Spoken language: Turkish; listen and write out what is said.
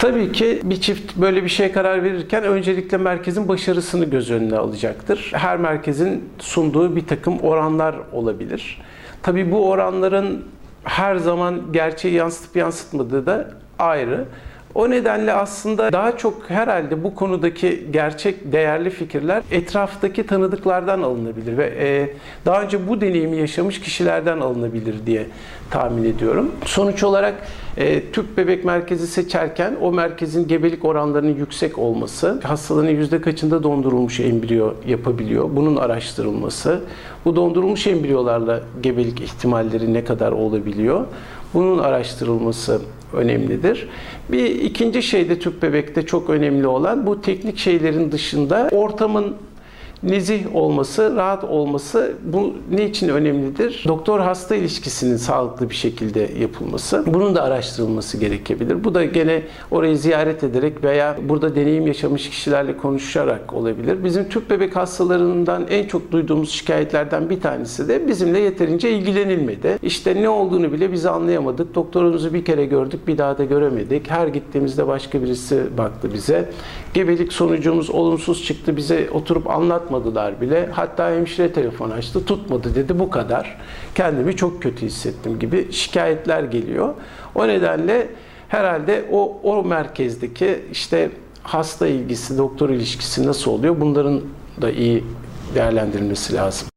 Tabii ki bir çift böyle bir şeye karar verirken öncelikle merkezin başarısını göz önüne alacaktır. Her merkezin sunduğu bir takım oranlar olabilir. Tabii bu oranların her zaman gerçeği yansıtıp yansıtmadığı da ayrı. O nedenle aslında daha çok herhalde bu konudaki gerçek değerli fikirler etraftaki tanıdıklardan alınabilir ve e, daha önce bu deneyimi yaşamış kişilerden alınabilir diye tahmin ediyorum. Sonuç olarak e, tüp bebek merkezi seçerken o merkezin gebelik oranlarının yüksek olması, hastaların yüzde kaçında dondurulmuş embriyo yapabiliyor, bunun araştırılması, bu dondurulmuş embriyolarla gebelik ihtimalleri ne kadar olabiliyor, bunun araştırılması önemlidir. Bir ikinci şey de tüp bebekte çok önemli olan bu teknik şeylerin dışında ortamın nezih olması, rahat olması bu ne için önemlidir? Doktor hasta ilişkisinin sağlıklı bir şekilde yapılması. Bunun da araştırılması gerekebilir. Bu da gene orayı ziyaret ederek veya burada deneyim yaşamış kişilerle konuşarak olabilir. Bizim tüp bebek hastalarından en çok duyduğumuz şikayetlerden bir tanesi de bizimle yeterince ilgilenilmedi. İşte ne olduğunu bile biz anlayamadık. Doktorumuzu bir kere gördük, bir daha da göremedik. Her gittiğimizde başka birisi baktı bize. Gebelik sonucumuz olumsuz çıktı. Bize oturup anlatmadılar bile. Hatta hemşire telefon açtı, tutmadı dedi bu kadar. Kendimi çok kötü hissettim gibi şikayetler geliyor. O nedenle herhalde o o merkezdeki işte hasta ilgisi, doktor ilişkisi nasıl oluyor? Bunların da iyi değerlendirilmesi lazım.